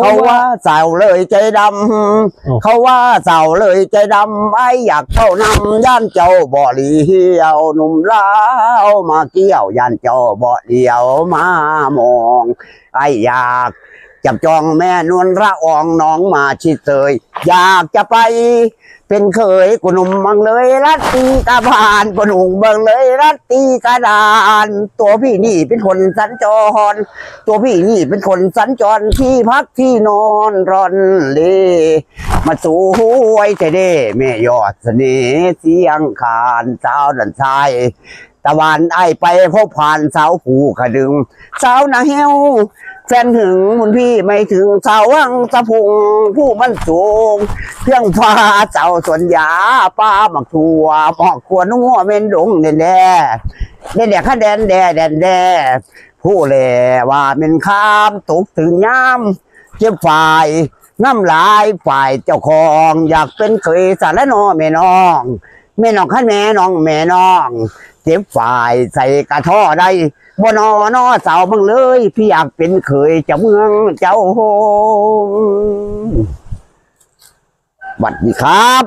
เขาว่าสาวเลยใจดำเขาว่าสาวเลยใจดำไอ้อยากเข้านำย่านเจ้าบ่อเลียวหนุ่มลาวมาเกี่ยวย่านเจ้าบ่อเลียวมามองไอ้อยาก จับจองแม่นวลระอองน้องมาชิดเตยอยากจะไป เป็นเคยกุนุ่มบังเลยรัตตีกาบานกุนุ่มบังเลยรัตตีกาดาน ตัวพี่นี่เป็นคนสัญจร ตัวพี่นี่เป็นคนสัญจรที่พักที่นอนรอนเลมาสวยใจเด้แม่ยอดเสน่ห์เสียงขานสาดันชายตะวันไอไปพบผ่านสาวผูขะดึงสาวนาเฮว แฟนถึงมุนพี่ไม่ถึงสาวังสะพุงผู้มันสูงเครื่องฟ้าเจ้าสวนยาป้าหมักทัวหมอกขวนัวเมนดงเด่นแด่เด่นแด่ข้าแดนแด่แดนแด่ผู้แลว่าเป็นข้ามตกถึงย้ำเจ็บฝ่ายน้ำลายฝ่ายเจ้าของ อยากเป็นเคยสารนอแม่น้อง แม่น้องข้นแม่น้องแม่น้อง เจ็บฝ่ายใส่กระท่อได้บนอนอเสาบังเลย พี่อยากเป็นเคยเจ้าเมืองเจ้าโฮงสวัสดีครับ